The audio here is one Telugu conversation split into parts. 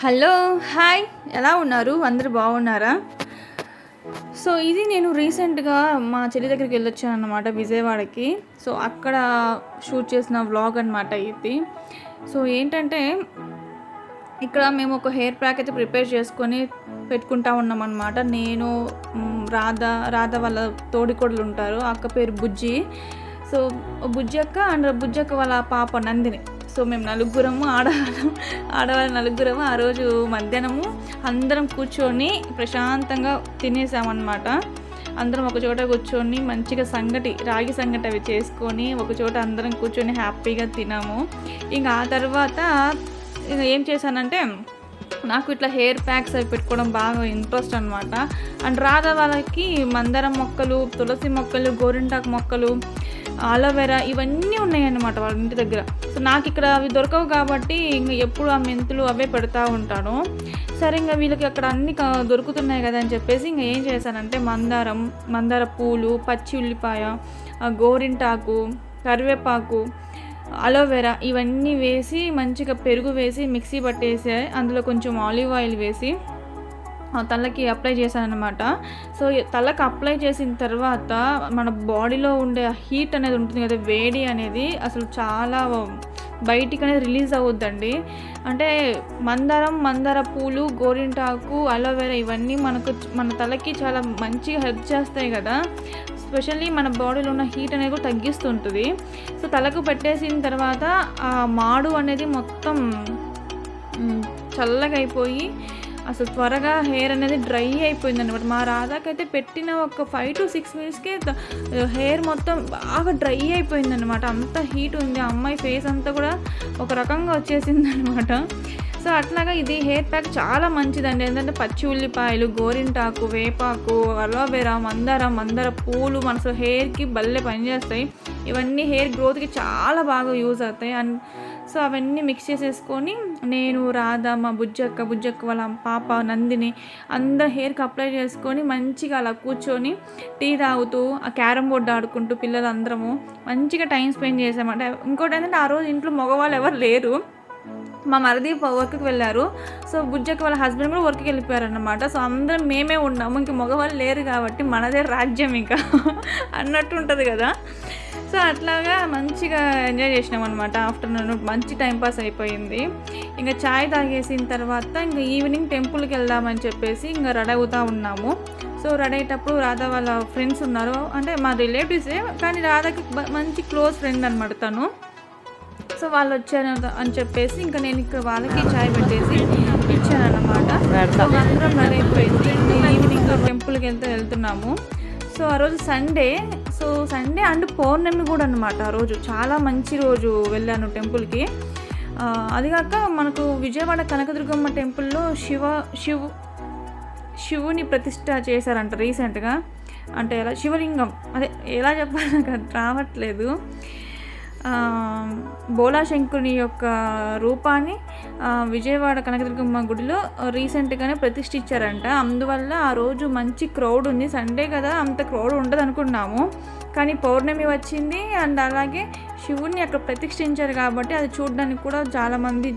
Hello hi. ఎలా ఉన్నారు? అందరు బాగున్నారా? సో ఇది నేను రీసెంట్గా మా చెల్లి దగ్గరికి వెళ్ళొచ్చాను అనమాట విజయవాడకి. సో అక్కడ షూట్ చేసిన వ్లాగ్ అనమాట ఇది. సో ఏంటంటే ఇక్కడ మేము ఒక హెయిర్ ప్యాక్ అయితే ప్రిపేర్ చేసుకొని పెట్టుకుంటా ఉన్నాం అనమాట నేను రాధ రాధ వాళ్ళ తోడికోడలు ఉంటారు. అక్క పేరు బుజ్జి. సో బుజ్జి అక్క అండ్ బుజ్జి అక్క వాళ్ళ పాప నందిని. సో మేము నలుగురము ఆడవాళ్ళం ఆడవాళ్ళ నలుగురము ఆ రోజు మధ్యాహ్నము అందరం కూర్చొని ప్రశాంతంగా తినేసామన్నమాట. అందరం ఒక చోట కూర్చొని మంచిగా సంగటి రాగి సంగటి అవి చేసుకొని ఒక చోట అందరం కూర్చొని హ్యాపీగా తినాము ఇంకా ఆ తర్వాత ఇంకా ఏం చేశానంటే నాకు ఇట్లా హెయిర్ ప్యాక్స్ అవి పెట్టుకోవడం బాగా ఇంట్రెస్ట్ అనమాట అండ్ రాధ వాళ్ళకి మందారం మొక్కలు తులసి మొక్కలు గోరింటాకు మొక్కలు అలోవెరా ఇవన్నీ ఉన్నాయన్నమాట వాళ్ళ ఇంటి దగ్గర. సో నాకు ఇక్కడ అవి దొరకవు కాబట్టి ఇంక ఎప్పుడు ఆ మెంతులు అవే పెడతా ఉంటాను. సరే ఇంకా వీళ్ళకి అక్కడ అన్ని క- దొరుకుతున్నాయి కదా అని చెప్పేసి ఇంకా ఏం చేశానంటే మందారం మందార పూలు పచ్చి ఉల్లిపాయ గోరింటాకు కరివేపాకు అలోవెరా ఇవన్నీ వేసి మంచిగా పెరుగు వేసి మిక్సీ పట్టేసి అందులో కొంచెం ఆలివ్ ఆయిల్ వేసి ఆ తలకి అప్లై చేశానమాట సో తలకు తలకి అప్లై చేసిన తర్వాత మన బాడీలో ఉండే హీట్ అనేది ఉంటుంది కదా వేడి అనేది అసలు చాలా బయటికి అనేది రిలీజ్ అవుద్దండి అంటే మందారం మందార పూలు గోరింటాకు అలోవెరా ఇవన్నీ మనకు మన తలకి చాలా మంచిగా హెల్ప్ చేస్తాయి కదా. స్పెషల్లీ మన బాడీలో ఉన్న హీట్ అనేది కూడా తగ్గిస్తుంటుంది. సో తలకు పెట్టేసిన తర్వాత ఆ మాడు అనేది మొత్తం చల్లగా అయిపోయి అసలు త్వరగా హెయిర్ అనేది డ్రై అయిపోయింది అనమాట మా రాధాకైతే పెట్టిన ఒక ఫైవ్ టు సిక్స్ మినిట్స్కే హెయిర్ మొత్తం బాగా డ్రై అయిపోయింది అనమాట అంత హీట్ ఉంది. ఆ అమ్మాయి ఫేస్ అంతా కూడా ఒక రకంగా వచ్చేసింది అనమాట సో అట్లాగా ఇది హెయిర్ ప్యాక్ చాలా మంచిదండి. ఏంటంటే పచ్చి ఉల్లిపాయలు గోరింటాకు వేపాకు అలోవెరా మందార మందార పూలు మన అసలు హెయిర్కి భలే పనిచేస్తాయి. ఇవన్నీ హెయిర్ గ్రోత్కి చాలా బాగా యూజ్ అవుతాయి. అండ్ సో అవన్నీ మిక్స్ చేసేసుకొని నేను రాధ మా బుజ్జక్క బుజ్జక్క వాళ్ళ పాప నందిని అందరు హెయిర్కి అప్లై చేసుకొని మంచిగా అలా కూర్చొని టీ తాగుతూ ఆ క్యారమ్ బోర్డు ఆడుకుంటూ పిల్లలందరము మంచిగా టైం స్పెండ్ చేసామంటే ఇంకోటి ఏంటంటే ఆ రోజు ఇంట్లో మగవాళ్ళు ఎవరు లేరు. మా మరిది వర్క్కి వెళ్ళారు. సో బుజ్జకి వాళ్ళ హస్బెండ్ కూడా వర్క్కి వెళ్ళిపోయారన్నమాట. సో అందరం మేమే ఉన్నాము. ఇంక మగవాళ్ళు లేరు కాబట్టి మనదే రాజ్యం ఇంకా అన్నట్టు ఉంటుంది కదా. సో అట్లాగా మంచిగా ఎంజాయ్ చేసినాం అనమాట ఆఫ్టర్నూన్ మంచి టైంపాస్ అయిపోయింది. ఇంకా చాయ్ తాగేసిన తర్వాత ఇంకా ఈవినింగ్ టెంపుల్కి వెళ్దామని చెప్పేసి ఇంకా రెడీ అవుతూ ఉన్నాము. సో రెడీ అయ్యేటప్పుడు రాధా వాళ్ళ ఫ్రెండ్స్ ఉన్నారు. అంటే మా రిలేటివ్సే కానీ రాధాకి మంచి క్లోజ్ ఫ్రెండ్ అనమాట తను. సో వాళ్ళు వచ్చారు అని చెప్పేసి ఇంకా నేను ఇక్కడ వాళ్ళకి చాయ్ పెట్టేసి ఇచ్చాను అనమాట సో అందరం రెడీ అయిపోయింది. ఈవినింగ్ టెంపుల్కి వెళ్తే వెళ్తున్నాము. సో ఆ రోజు సండే. సో సండే అండ్ పౌర్ణమి కూడా అనమాట ఆ రోజు. చాలా మంచి రోజు వెళ్ళాను టెంపుల్కి. అది కాక మనకు విజయవాడ కనకదుర్గమ్మ టెంపుల్లో శివ శివ్ శివుని ప్రతిష్ట చేశారంట రీసెంట్గా. అంటే ఎలా? శివలింగం. అదే ఎలా చెప్పాలి నాకు అది రావట్లేదు. బోలాశంకుని యొక్క రూపాన్ని విజయవాడ కనకదుర్గమ్మ గుడిలో రీసెంట్గానే ప్రతిష్ఠించారంట. అందువల్ల ఆ రోజు మంచి క్రౌడ్ ఉంది. సండే కదా అంత క్రౌడ్ ఉండదు అనుకున్నాము కానీ పౌర్ణమి వచ్చింది అండ్ అలాగే శివుణ్ణి అక్కడ ప్రతిష్ఠించారు కాబట్టి అది చూడడానికి కూడా చాలామంది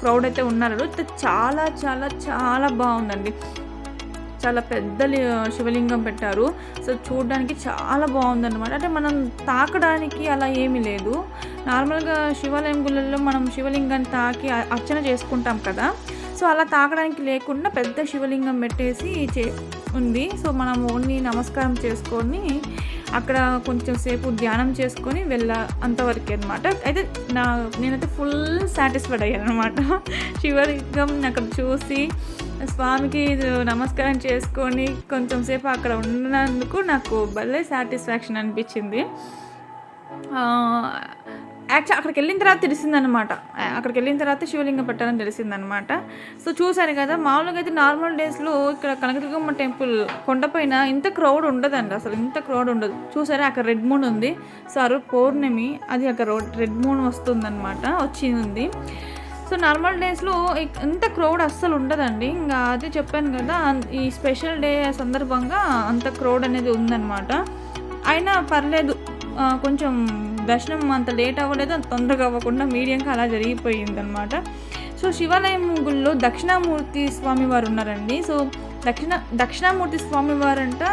క్రౌడ్ అయితే ఉన్నారు. చాలా చాలా చాలా బాగుందండి. చాలా పెద్ద శివలింగం పెట్టారు. సో చూడడానికి చాలా బాగుందన్నమాట. అంటే మనం తాకడానికి అలా ఏమీ లేదు. నార్మల్గా శివాలయం గుళ్ళల్లో మనం శివలింగాన్ని తాకి అర్చన చేసుకుంటాం కదా. సో అలా తాకడానికి లేకుండా పెద్ద శివలింగం పెట్టేసి చే ఉంది. సో మనం ఓన్లీ నమస్కారం చేసుకొని అక్కడ కొంచెం సేపు ధ్యానం చేసుకొని వెళ్ళ అంతవరకే అనమాట అయితే నా నేనైతే ఫుల్ సాటిస్ఫైడ్ అయ్యాను అనమాట చివరిగం అక్కడ చూసి స్వామికి నమస్కారం చేసుకొని కొంచెం సేపు అక్కడ ఉన్నందుకు నాకు భలే సాటిస్ఫాక్షన్ అనిపించింది. యాక్చువల్ అక్కడికి వెళ్ళిన తర్వాత తెలిసిందనమాట అక్కడికి వెళ్ళిన తర్వాత శివలింగం పెట్టాలని తెలిసిందనమాట సో చూశారు కదా మామూలుగా అయితే నార్మల్ డేస్లో ఇక్కడ కనకదుర్గమ్మ టెంపుల్ కొండపైన ఇంత క్రౌడ్ ఉండదండి. అసలు ఇంత క్రౌడ్ ఉండదు. చూసారా అక్కడ రెడ్ మూన్ ఉంది. సో ఆ రోజు పౌర్ణమి అది అక్కడ రెడ్ మూన్ వస్తుందన్నమాట వచ్చి ఉంది సో నార్మల్ డేస్లో ఇంత క్రౌడ్ అస్సలు ఉండదండి. ఇంకా అదే చెప్పాను కదా ఈ స్పెషల్ డే సందర్భంగా అంత క్రౌడ్ అనేది ఉందన్నమాట. అయినా పర్లేదు కొంచెం దర్శనం అంత లేట్ అవ్వలేదు అంత తొందరగా అవ్వకుండా మీడియంగా అలా జరిగిపోయింది అనమాట సో శివాలయం గుళ్ళో దక్షిణామూర్తి స్వామి వారు ఉన్నారండి. సో దక్షిణ దక్షిణామూర్తి స్వామి వారంట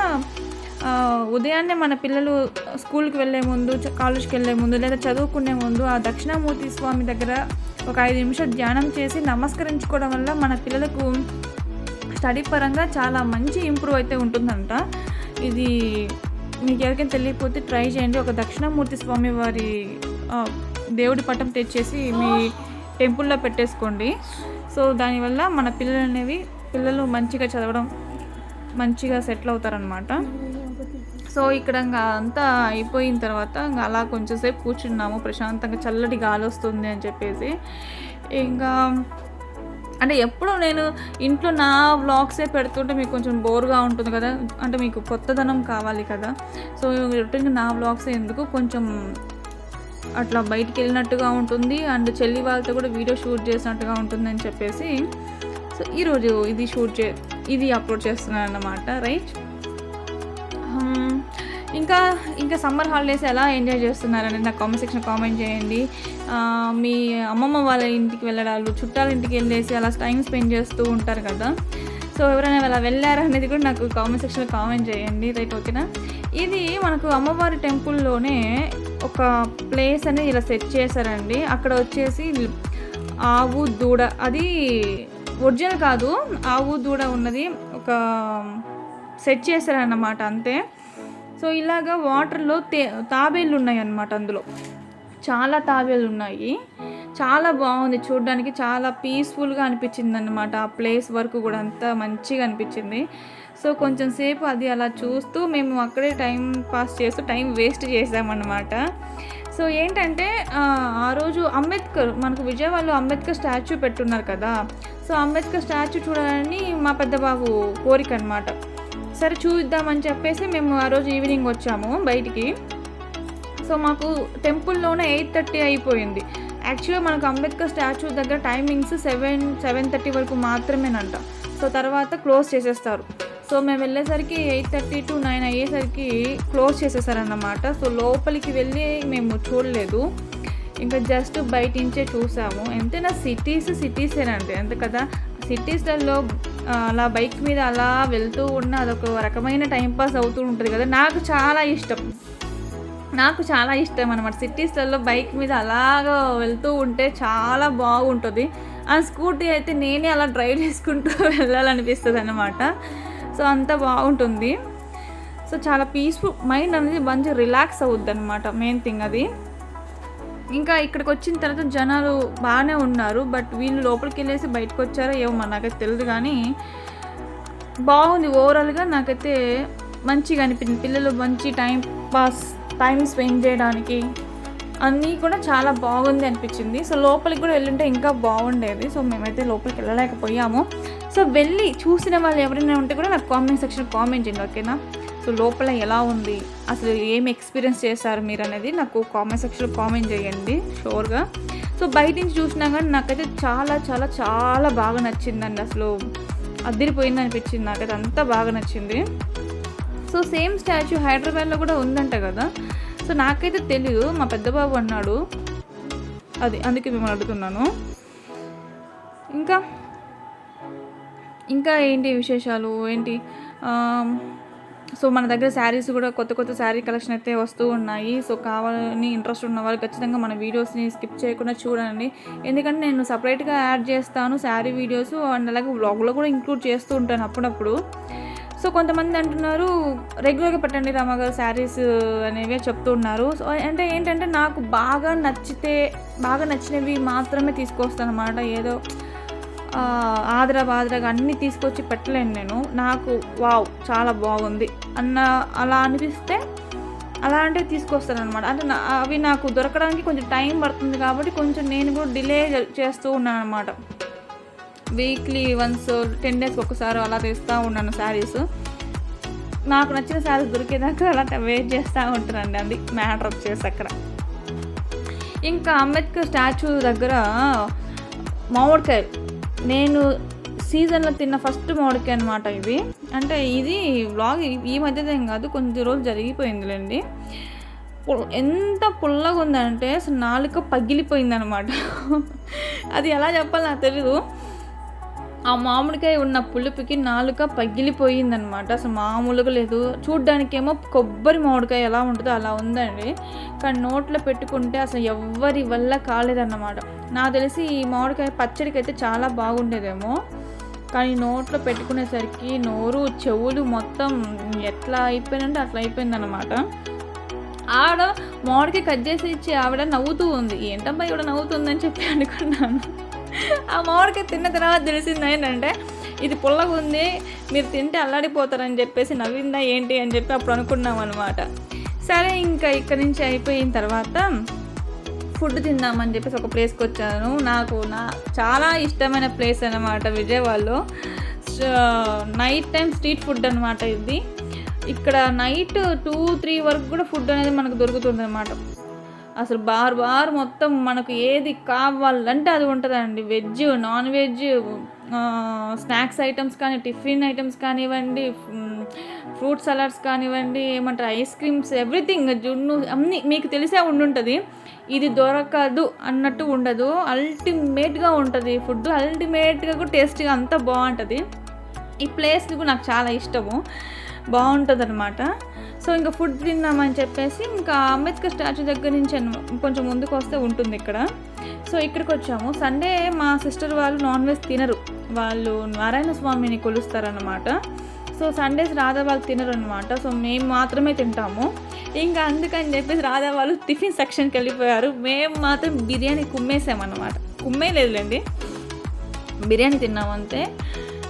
ఉదయాన్నే మన పిల్లలు స్కూల్కి వెళ్ళే ముందు కాలేజ్కి వెళ్ళే ముందు లేదా చదువుకునే ముందు ఆ దక్షిణామూర్తి స్వామి దగ్గర ఒక ఐదు నిమిషాలు ధ్యానం చేసి నమస్కరించుకోవడం వల్ల మన పిల్లలకు స్టడీ పరంగా చాలా మంచి ఇంప్రూవ్ అయితే ఉంటుందంట. ఇది మీకు ఎవరికైనా తెలియకపోతే ట్రై చేయండి. ఒక దక్షిణామూర్తి స్వామి వారి దేవుడి పటం తెచ్చేసి మీ టెంపుల్లో పెట్టేసుకోండి. సో దానివల్ల మన పిల్లలు అనేవి పిల్లలు మంచిగా చదవడం మంచిగా సెటిల్ అవుతారనమాట సో ఇక్కడ ఇంకా అంతా అయిపోయిన తర్వాత ఇంకా అలా కొంచెంసేపు కూర్చున్నాము. ప్రశాంతంగా చల్లటి గాలి వస్తుంది అని చెప్పేసి. ఇంకా అంటే ఎప్పుడు నేను ఇంట్లో నా వ్లాగ్సే పెడుతుంటే మీకు కొంచెం బోర్గా ఉంటుంది కదా అంటే మీకు కొత్తదనం కావాలి కదా. సో రొటీన్గా నా వ్లాగ్సే ఎందుకు కొంచెం అట్లా బయటికి వెళ్ళినట్టుగా ఉంటుంది. అండ్ చెల్లి వాళ్ళతో కూడా వీడియో షూట్ చేసినట్టుగా ఉంటుంది అని చెప్పేసి సో ఈరోజు ఇది షూట్ చే ఇది అప్లోడ్ చేస్తున్నాను అన్నమాట రైట్? ఇంకా ఇంకా సమ్మర్ హాలిడేస్ ఎలా ఎంజాయ్ చేస్తున్నారని నాకు కామెంట్ సెక్షన్ కామెంట్ చేయండి. మీ అమ్మమ్మ వాళ్ళ ఇంటికి వెళ్ళడాలు చుట్టాల ఇంటికి వెళ్ళేసి అలా టైం స్పెండ్ చేస్తూ ఉంటారు కదా. సో ఎవరైనా అలా వెళ్ళారా అనేది కూడా నాకు కామెంట్ సెక్షన్లో కామెంట్ చేయండి. రైట్ ఓకేనా? ఇది మనకు అమ్మవారి టెంపుల్లోనే ఒక ప్లేస్ అనేది ఇలా సెట్ చేశారండి. అక్కడ వచ్చేసి ఆవు దూడ అది ఒరిజినల్ కాదు. ఆవు దూడ ఉన్నది ఒక సెట్ చేశారన్నమాట అంతే. సో ఇలాగా వాటర్లో తే తాబేళ్ళు ఉన్నాయి అన్నమాట అందులో. చాలా తాబేళ్ళు ఉన్నాయి చాలా బాగుంది. చూడడానికి చాలా పీస్ఫుల్గా అనిపించింది అనమాట ఆ ప్లేస్ వరకు కూడా అంతా మంచిగా అనిపించింది. సో కొంచెం సేపు అది అలా చూస్తూ మేము అక్కడే టైం పాస్ చేస్తూ టైం వేస్ట్ చేసామన్నమాట. సో ఏంటంటే ఆ, ఆ రోజు అంబేద్కర్ మనకు విజయవాడలో అంబేద్కర్ స్టాచ్యూ పెట్టున్నారు కదా. సో అంబేద్కర్ స్టాచ్యూ చూడాలని మా పెద్ద బాబు కోరిక అనమాట సరే చూద్దామని చెప్పేసి మేము ఆ రోజు ఈవినింగ్ వచ్చాము బయటికి. సో మాకు టెంపుల్లోనే ఎయిట్ థర్టీ అయిపోయింది. యాక్చువల్గా మనకు అంబేద్కర్ స్టాచ్యూ దగ్గర టైమింగ్స్ సెవెన్ సెవెన్ థర్టీ వరకు మాత్రమేనంట. సో తర్వాత క్లోజ్ చేసేస్తారు. సో మేము వెళ్ళేసరికి ఎయిట్ థర్టీ టు నైన్ అయ్యేసరికి క్లోజ్ చేసేసారన్నమాట. సో లోపలికి వెళ్ళి మేము చూడలేదు. ఇంకా జస్ట్ బయట నుంచే చూసాము. ఎంతైనా సిటీస్ సిటీసేనండి. అంతే కదా. సిటీస్లలో అలా బైక్ మీద అలా వెళ్తూ ఉన్న అదొక రకమైన టైంపాస్ అవుతూ ఉంటుంది కదా. నాకు చాలా ఇష్టం. నాకు చాలా ఇష్టం అనమాట సిటీస్లలో బైక్ మీద అలాగా వెళ్తూ ఉంటే చాలా బాగుంటుంది. ఆ స్కూటీ అయితే నేనే అలా డ్రైవ్ చేసుకుంటూ వెళ్ళాలనిపిస్తుంది అనమాట సో అంత బాగుంటుంది. సో చాలా పీస్ఫుల్ మైండ్ అనేది మంచి రిలాక్స్ అవుద్ది అనమాట మెయిన్ థింగ్ అది. ఇంకా ఇక్కడికి వచ్చిన తర్వాత జనాలు బాగానే ఉన్నారు బట్ వీళ్ళు లోపలికి వెళ్ళేసి బయటకు వచ్చారో ఏమో మరి నాకైతే తెలియదు కానీ బాగుంది. ఓవరాల్గా నాకైతే మంచిగా అనిపించింది. పిల్లలు మంచి టైం పాస్ టైం స్పెండ్ చేయడానికి అన్నీ కూడా చాలా బాగుంది అనిపించింది. సో లోపలికి కూడా వెళ్ళుంటే ఇంకా బాగుండేది. సో మేమైతే లోపలికి వెళ్ళలేకపోయాము. సో వెళ్ళి చూసిన వాళ్ళు ఎవరైనా ఉంటే కూడా నాకు కామెంట్ సెక్షన్ కామెంట్ చేయండి ఓకేనా సో లోపల ఎలా ఉంది? అసలు ఏం ఎక్స్పీరియన్స్ చేశారు మీరు అనేది నాకు కామెంట్ సెక్షన్లో కామెంట్ చేయండి షూర్గా సో బయట నుంచి చూసినా కానీ నాకైతే చాలా చాలా చాలా బాగా నచ్చిందండి. అసలు అదిరిపోయింది అనిపించింది. నాకైతే అంతా బాగా నచ్చింది. సో సేమ్ స్టాచ్యూ హైదరాబాద్లో కూడా ఉందంట కదా. సో నాకైతే తెలియదు మా పెద్దబాబు అన్నాడు. అది అందుకే మిమ్మల్ని అడుగుతున్నాను. ఇంకా ఇంకా ఏంటి విశేషాలు? ఏంటి? సో మన దగ్గర శారీస్ కూడా కొత్త కొత్త శారీ కలెక్షన్ అయితే వస్తూ ఉన్నాయి. సో కావాలని ఇంట్రెస్ట్ ఉన్న వాళ్ళు ఖచ్చితంగా మన వీడియోస్ని స్కిప్ చేయకుండా చూడండి. ఎందుకంటే నేను సపరేట్గా యాడ్ చేస్తాను శారీ వీడియోస్ అండ్ అలాగే వ్లాగ్లో కూడా ఇంక్లూడ్ చేస్తూ ఉంటాను అప్పుడప్పుడు. సో కొంతమంది అంటున్నారు రెగ్యులర్గా పెట్టండి రామగారు శారీస్ అనేవి చెప్తూ ఉన్నారు. సో అంటే ఏంటంటే నాకు బాగా నచ్చితే బాగా నచ్చినవి మాత్రమే తీసుకొస్తాను అనమాట ఏదో ఆదరా బాదరాగా అన్నీ తీసుకొచ్చి పెట్టలేను నేను. నాకు వావ్ చాలా బాగుంది. అన్న అలా అనిపిస్తే అలాంటివి తీసుకొస్తాను అనమాట అంటే నా- అవి నాకు దొరకడానికి కొంచెం టైం పడుతుంది కాబట్టి కొంచెం నేను కూడా డిలే చేస్తూ ఉన్నాను అనమాట వీక్లీ వన్స్ టెన్ డేస్కి ఒకసారి అలా తెస్తూ ఉన్నాను శారీస్. నాకు నచ్చిన శారీస్ దొరికేదాకా అలా వెయిట్ చేస్తూ ఉంటానండి. అది మ్యాటర్ వచ్చేసి అక్కడ. ఇంకా అంబేద్కర్ స్టాచ్యూ దగ్గర మామిడికాయలు. నేను సీజన్లో తిన్న ఫస్ట్ మామిడికాయ అనమాట ఇది అంటే ఇది వ్లాగ్ ఈ మధ్యదేం కాదు కొంచెం రోజులు జరిగిపోయిందిలేండి. ఎంత పుల్లగా ఉందంటే అసలు నాలుక పగిలిపోయిందనమాట అది ఎలా చెప్పాలో నాకు తెలీదు. మామిడికాయ ఉన్న పులుపుకి నాలుక పగిలిపోయిందనమాట. అసలు మామూలుగా లేదు. చూడ్డానికేమో కొబ్బరి మామిడికాయ ఎలా ఉంటుందో అలా ఉందండి. కానీ నోట్లో పెట్టుకుంటే అసలు ఎవ్వరి వల్ల కాలేదన్నమాట. నాకు తెలిసి ఈ మామిడికాయ పచ్చడికి అయితే చాలా బాగుండేదేమో. కానీ నోట్లో పెట్టుకునేసరికి నోరు చెవులు మొత్తం ఎట్లా అయిపోయినంటే అట్లా అయిపోయిందన్నమాట. ఆవిడ మామిడికాయ కట్ చేసి ఇచ్చి ఆవిడ నవ్వుతూ ఉంది. ఏంటమ్మా ఇవిడ నవ్వుతుందని చెప్పి అనుకున్నాను. ఆ మామిడికాయ తిన్న తర్వాత తెలిసింది ఏంటంటే ఇది పుల్లగా ఉంది మీరు తింటే అల్లాడిపోతారని చెప్పేసి నవ్విందా ఏంటి అని చెప్పి అప్పుడు అనుకున్నాం అనమాట సరే ఇంకా ఇక్కడి నుంచి అయిపోయిన తర్వాత ఫుడ్ తిందామని చెప్పేసి ఒక ప్లేస్కి వచ్చాను. నాకు నా చాలా ఇష్టమైన ప్లేస్ అనమాట విజయవాడలో. నైట్ టైం స్ట్రీట్ ఫుడ్ అనమాట ఇది. ఇక్కడ నైట్ టూ త్రీ వరకు కూడా ఫుడ్ అనేది మనకు దొరుకుతుంది అనమాట అసలు బార్ బార్ మొత్తం మనకు ఏది కావాలంటే అది ఉంటుందండి. Veg non veg snacks items కానీ టిఫిన్ ఐటమ్స్ కానివ్వండి ఫ్రూట్ సలాడ్స్ కానివ్వండి ఏమంటారు ఐస్ క్రీమ్స్ ఎవ్రీథింగ్ జున్ను అన్నీ మీకు తెలిసే ఉండుంటుంది. ఇది దొరకదు అన్నట్టు ఉండదు. అల్టిమేట్గా ఉంటుంది. ఫుడ్ అల్టిమేట్గా కూడా టేస్ట్గా అంతా బాగుంటుంది. ఈ ప్లేస్ నాకు చాలా ఇష్టము. బాగుంటుంది అనమాట సో ఇంకా ఫుడ్ తిందామని చెప్పేసి ఇంకా అంబేద్కర్ స్టాచ్యూ దగ్గర నుంచి కొంచెం ముందుకు వస్తే ఉంటుంది ఇక్కడ. సో ఇక్కడికి వచ్చాము. సండే మా సిస్టర్ వాళ్ళు నాన్ వెజ్ తినరు. వాళ్ళు నారాయణ స్వామిని కొలుస్తారనమాట సో సండేస్ రాధా వాళ్ళు తినరు అనమాట సో మేము మాత్రమే తింటాము. ఇంకా అందుకని చెప్పేసి రాధా వాళ్ళు టిఫిన్ సెక్షన్కి వెళ్ళిపోయారు. మేము మాత్రం బిర్యానీ కుమ్మేసామన్నమాట. కుమ్మేయలేదులేండి. బిర్యానీ తిన్నామంతే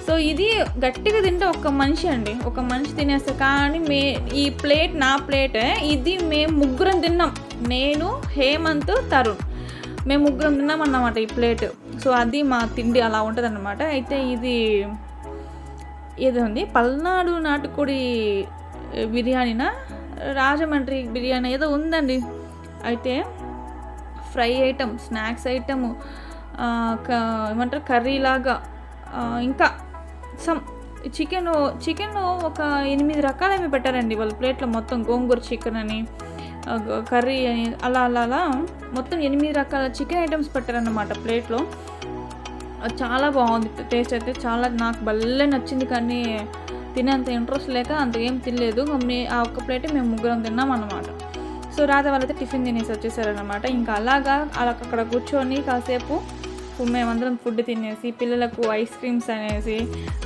సో ఇది గట్టిగా తింటే ఒక మనిషి అండి. ఒక మనిషి తినేస్తే కానీ మే ఈ ప్లేట్ నా ప్లేటే. ఇది మేము ముగ్గురం తిన్నాం. నేను హేమంత్ తరుణ్. మేము ముగ్గురం తిన్నాం అన్నమాట ఈ ప్లేట్. సో అది మా తిండి అలా ఉంటుంది అన్నమాట అయితే ఇది ఏదో ఉంది? పల్నాడు నాటుకోడి బిర్యానీనా? రాజమండ్రి బిర్యానీ ఏదో ఉందండి. అయితే ఫ్రై ఐటమ్ స్నాక్స్ ఐటమ్ ఏమంటారు? కర్రీ లాగా ఇంకా సమ్ చికెన్ చికెన్ ఒక ఎనిమిది రకాలేమి పెట్టారండి వాళ్ళ ప్లేట్లో మొత్తం గోంగూర చికెన్ అని కర్రీ అని అలా అలా అలా. మొత్తం ఎనిమిది రకాల చికెన్ ఐటమ్స్ పెట్టారన్నమాట ప్లేట్లో. చాలా బాగుంది. టేస్ట్ అయితే చాలా నాకు భలే నచ్చింది కానీ తినేంత ఇంట్రెస్ట్ లేక అంత ఏం తినలేదు. మే ఆ ఒక్క ప్లేట్ మేము ముగ్గురం తిన్నాం అన్నమాట సో రాధ వాళ్ళైతే టిఫిన్ తినేసి వచ్చేసారనమాట ఇంకా అలాగా అలా అక్కడ కూర్చొని కాసేపు మేమందరం ఫుడ్ తినేసి పిల్లలకు ఐస్ క్రీమ్స్ అనేసి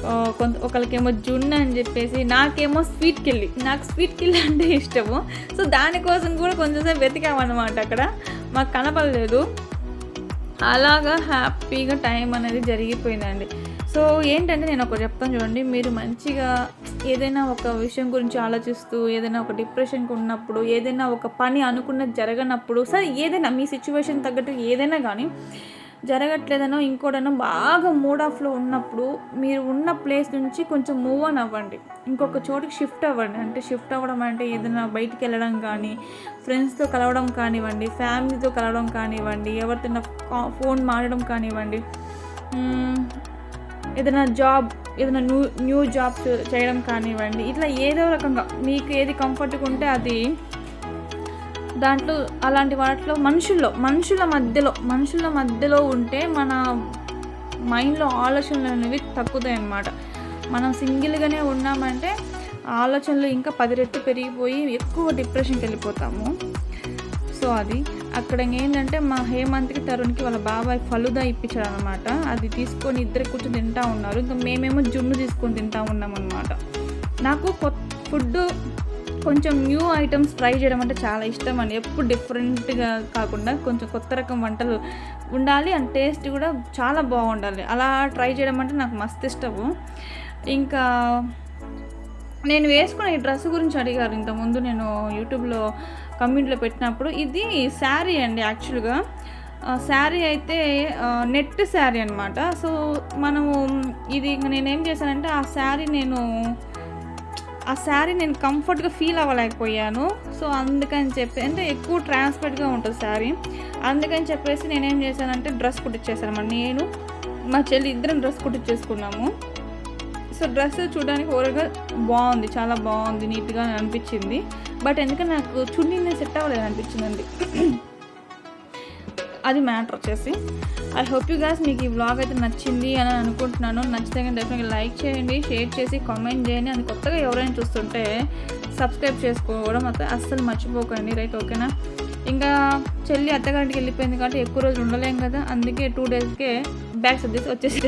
కొంత ఒకరికేమో జున్ను అని చెప్పేసి నాకేమో స్వీట్ కిల్లి నాకు స్వీట్ కిల్లి అంటే ఇష్టము. సో దానికోసం కూడా కొంచెంసేపు వెతికామన్నమాట అక్కడ. మాకు కనపడలేదు. అలాగా హ్యాపీగా టైం అనేది జరిగిపోయిందండి. సో ఏంటంటే నేను ఒకటి చెప్తాను చూడండి. మీరు మంచిగా ఏదైనా ఒక విషయం గురించి ఆలోచిస్తూ ఏదైనా ఒక డిప్రెషన్కి ఉన్నప్పుడు ఏదైనా ఒక పని అనుకున్నది జరగనప్పుడు సరే ఏదైనా మీ సిచ్యువేషన్ తగ్గట్టు ఏదైనా కానీ జరగట్లేదనో ఇంకోటనో బాగా మూడ్ ఆఫ్లో ఉన్నప్పుడు మీరు ఉన్న ప్లేస్ నుంచి కొంచెం మూవ్ ఆన్ అవ్వండి. ఇంకొక చోటికి షిఫ్ట్ అవ్వండి. అంటే షిఫ్ట్ అవ్వడం అంటే ఏదైనా బయటికి వెళ్ళడం కానీ ఫ్రెండ్స్తో కలవడం కానివ్వండి ఫ్యామిలీతో కలవడం కానివ్వండి ఎవరితో ఫోన్ మారడం కానివ్వండి ఏదైనా జాబ్ ఏదైనా న్యూ న్యూ జాబ్ చేయడం కానివ్వండి ఇట్లా ఏదో రకంగా మీకు ఏది కంఫర్ట్గా ఉంటే అది దాంట్లో అలాంటి వాటిలో మనుషుల్లో మనుషుల మధ్యలో మనుషుల మధ్యలో ఉంటే మన మైండ్లో ఆలోచనలు అనేవి తక్కుతాయి అన్నమాట మనం సింగిల్గానే ఉన్నామంటే ఆలోచనలు ఇంకా పది రెట్లు పెరిగిపోయి ఎక్కువ డిప్రెషన్కి వెళ్ళిపోతాము. సో అది అక్కడ ఏంటంటే మా హేమంత్కి తరుణ్కి వాళ్ళ బాబాయ్ ఫలుదా ఇప్పించాడు అనమాట అది తీసుకొని ఇద్దరు కూర్చొని తింటా ఉన్నారు. ఇంకా మేమేమో జున్ను తీసుకొని తింటా ఉన్నాం అనమాట నాకు కొత్త ఫుడ్ కొంచెం న్యూ ఐటమ్స్ ట్రై చేయడం అంటే చాలా ఇష్టం అండి. ఎప్పుడు డిఫరెంట్గా కాకుండా కొంచెం కొత్త రకం వంటలు ఉండాలి అండ్ టేస్ట్ కూడా చాలా బాగుండాలి. అలా ట్రై చేయడం అంటే నాకు మస్తు ఇష్టము. ఇంకా నేను వేసుకున్న ఈ డ్రెస్ గురించి అడిగారు ఇంతకుముందు నేను యూట్యూబ్లో కమ్యూనిటీలో పెట్టినప్పుడు. ఇది శారీ అండి యాక్చువల్గా శారీ అయితే నెట్ శారీ అనమాట సో మనము ఇది ఇంక నేనేం చేశానంటే ఆ శారీ నేను ఆ శారీ నేను కంఫర్ట్గా ఫీల్ అవ్వలేకపోయాను. సో అందుకని చెప్పి అంటే ఎక్కువ ట్రాన్స్పరెంట్గా ఉంటుంది శారీ. అందుకని చెప్పేసి నేనేం చేశానంటే డ్రెస్ కుట్టించేసాను అన్నమాట నేను మా చెల్లి ఇద్దరం డ్రెస్ కుట్టించేసుకున్నాము సో డ్రెస్ చూడడానికి ఓవరాల్గా బాగుంది చాలా బాగుంది నీట్గా అనిపించింది. బట్ ఎందుకంటే నాకు చున్నీ సెట్ అవ్వలేదు అనిపించిందండి అది మ్యాటర్ వచ్చేసి. ఐ హోప్ యూ గ్యాస్ మీకు ఈ వ్లాగ్ అయితే నచ్చింది అని అనుకుంటున్నాను. నచ్చితే కానీ డెఫినెట్గా లైక్ చేయండి షేర్ చేసి కామెంట్ చేయండి. అది కొత్తగా ఎవరైనా చూస్తుంటే సబ్స్క్రైబ్ చేసుకోవడం అయితే అస్సలు మర్చిపోకండి. రైట్ ఓకేనా ఇంకా చెల్లి అత్తగారింటికి వెళ్ళిపోయింది కాబట్టి ఎక్కువ రోజులు ఉండలేం కదా. అందుకే టూ డేస్కే బ్యాగ్ సర్దేసి వచ్చేసి